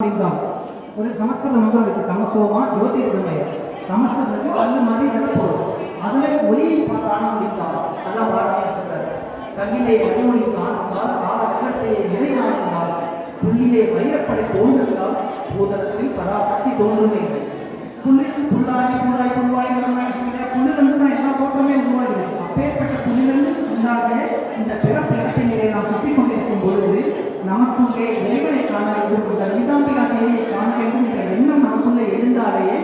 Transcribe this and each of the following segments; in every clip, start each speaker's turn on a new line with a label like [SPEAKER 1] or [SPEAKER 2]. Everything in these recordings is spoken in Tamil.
[SPEAKER 1] ஒரு சமஸ்கிருத மந்திரம் இருக்கு தமசோமா ஜோதிர்கமய தமசத்துக்கு அந்த மாதிரி எனப்படும். அதுல ஒளியை காண முடித்தான் அதான் பாரதியார் சொல்றாரு கண்ணிலே மணிமொழி காணால் கால வெள்ளத்தை புள்ளிலே வைரப்படை தோன்றுகிறால் பூதலத்தில் பராசக்தி தோன்றுமே. புள்ளில் புல்லாகி புல்லாய் புல்வாய் புள்ளிலிருந்து நான் எல்லா தோற்றமே உருவாகி அப்பேற்பட்ட புள்ளிலிருந்து உண்டாக இந்த பிறப்பிறப்பின் இறப்பினிலே நாம் சுற்றி கொண்டிருக்கும் பொழுது நமக்குள்ளே இறைவனை காண வேண்டும் இந்த நீதாம்பிகா தேவியை காண வேண்டும் என்ற எண்ணம் நமக்குள்ளே எழுந்தாலேயே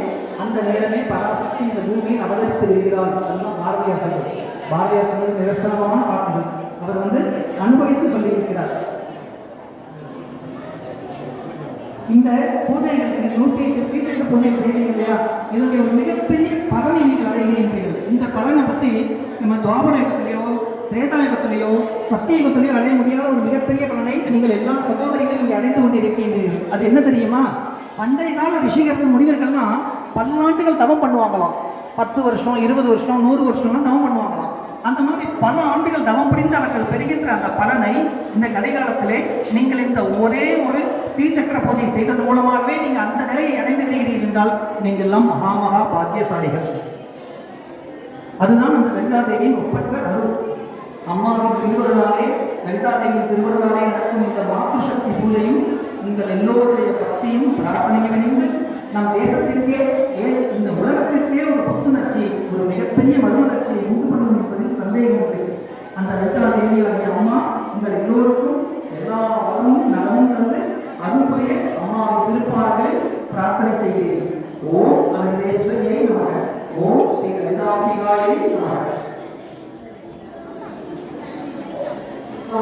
[SPEAKER 1] அந்த நேரமே பராசக்தி இந்த பூமியில் அவதரித்து விடுகிறார் அதுதான் பாரதியார் சொல்வது பாரதியார் சொல்வது நிரசனமான வாக்குகள். அவர் வந்து அனுபவித்து சொல்லியிருக்கிறார். இந்த பூஜைகள் இந்த நூற்றி எட்டு ஸ்ரீசக்கர பூஜை செய்வீங்க இல்லையா? இதனுடைய ஒரு மிகப்பெரிய பலனை நீங்கள் அடைகிறீர்கள் இந்த பலனை பற்றி நம்ம துவாபர யுகத்திலேயோ திரேதா யுகத்திலேயோ அடைய முடியாத ஒரு மிகப்பெரிய பலனை நீங்கள் எல்லா சகோதரிகளும் இங்கே அடைந்து கொண்டிருக்கின்றீர்கள். அது என்ன தெரியுமா? பண்டைய கால ரிஷிகர்கள் முனிவர்கள்லாம் பல்லாண்டுகள் தவம் பண்ணுவாங்களாம். பத்து வருஷம் இருபது வருஷம் நூறு வருஷம்லாம் தவம் பண்ணுவாங்களாம். அந்த மாதிரி பல ஆண்டுகள் தவம் புரிந்து அவர்கள் பெறுகின்ற அந்த பலனை இந்த கடைகாலத்திலே நீங்கள் இந்த ஒரே ஒரு ஸ்ரீசக்கர பூஜை செய்தது மூலமாகவே நீங்கள் அந்த நிலையை அடைந்து விடுகிறீர்கள் என்றால் நீங்கள் எல்லாம் மகா மகா பாக்கியசாலிகள். அதுதான் அந்த லலிதாதேவியின் ஒப்பற்ற அருள். அம்மாவின் திருவருளாலே லலிதாதேவியின் திருவருளாலே நடக்கும் இந்த மாத்ருசக்தி பூஜையும் உங்கள் எல்லோருடைய பக்தியும் பிரார்த்தனையும் இணைந்து நம் தேசத்திற்கே ஏன் இந்த உலகத்திற்கே ஒரு புத்துணர்ச்சி ஒரு மிகப்பெரிய மறுமலர்ச்சியை உண்டு பண்ணும் என்பதில் சந்தேகம் உண்டு. அந்த லலிதாதேவியாகிய அம்மா உங்கள் எல்லோருக்கும் எல்லா வளமும்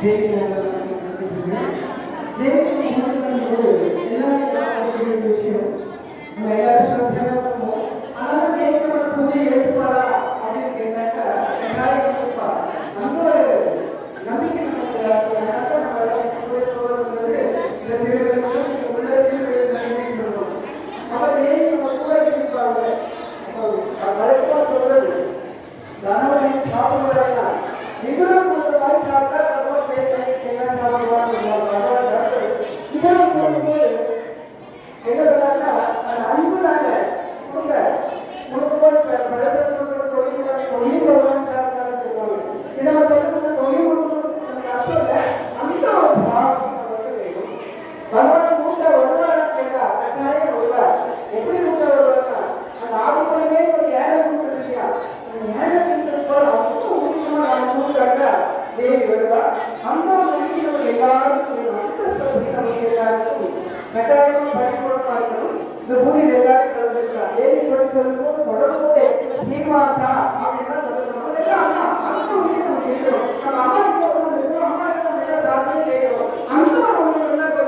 [SPEAKER 1] Taking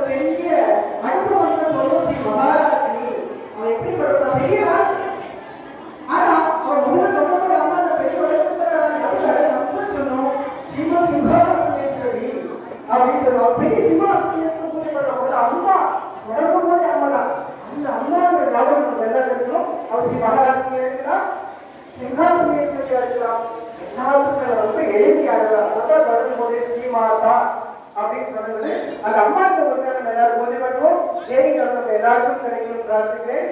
[SPEAKER 1] பெரிய
[SPEAKER 2] அடுத்த வந்து மகாராஜி. அவன் எப்படி படுத்தா பெரியவா ஆனா அவன் முதல்ல தொடர்பு அம்மா அந்த பெரிய வயசுல சொன்னோம் சிம்ம சிம்ஹாசனேஸ்வரி அப்படின்னு சொல்லுவோம் பெரிய சிம்மாசனேஸ்வரி பூஜை பண்ணும்போது அம்மா உடம்பு போது அம்மா தான் அந்த அம்மாவோட ஞாபகம் நம்ம எல்லாம் இருக்கணும் அவர் ஸ்ரீ மகாராஜி இருக்கிறார் சிம்ஹாசனேஸ்வரியா இருக்கலாம் எல்லாத்துக்கும் ரொம்ப எளிமையாக அதான் வரும்போது ஸ்ரீமாதா அப்படின்னு அந்த அம்மாவுக்கு ஒரு எல்லாரும் பூஜை பண்ணுவோம் தேவி நம்ம எல்லாருக்கும் கிடைக்கும் பிரார்த்திக்கிறேன்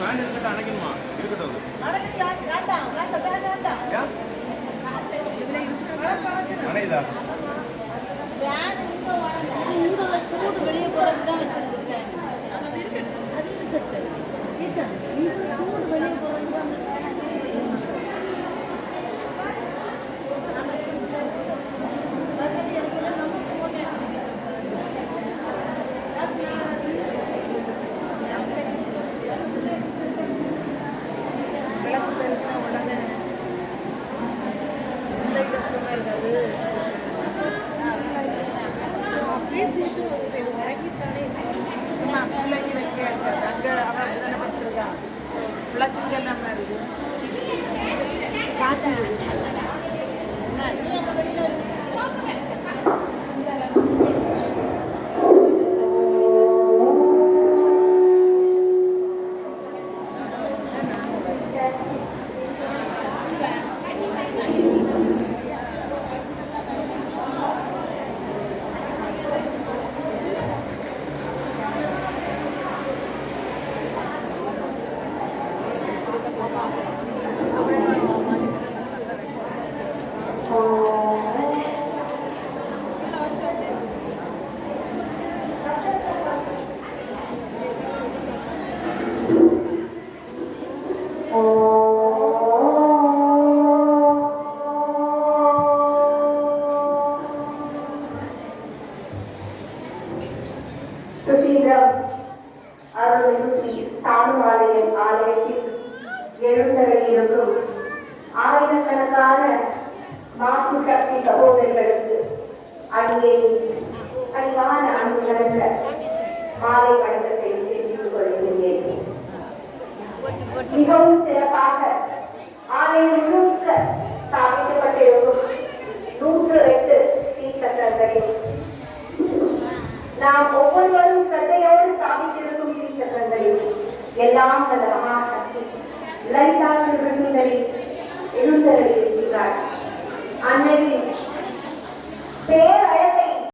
[SPEAKER 2] வணக்கம்
[SPEAKER 3] அணைக்கணுமா இருக்கட்டும்
[SPEAKER 4] வேண்டாம் வேண்டாம் வேண்டாம்
[SPEAKER 5] சூடு வெளியே
[SPEAKER 4] விளக்கு
[SPEAKER 6] என்ன மாதிரி இருக்கு? சகோதரிகளுக்கு சக்தி சகோதரர்களுக்கு அடியே அடிவான அன்பு கலந்த மாலை வணக்கத்தை தெரிவித்துக் கொள்கிறேன் மிகவும் சிறப்பாக ஆலயம் முழுக்க ஸ்தாபிக்கப்பட்டிருக்கும் நூற்று எட்டு தீர்த்தங்களில் நாம் ஒவ்வொருவரும் சந்தையோடு ஸ்தாபித்திருக்கும் தீர்த்தங்களில் எல்லாம் அந்த மகாசக்தி லலிதா திருவிழங்களில் எழுந்தருளி இருக்கிறார் அன்னையின் ter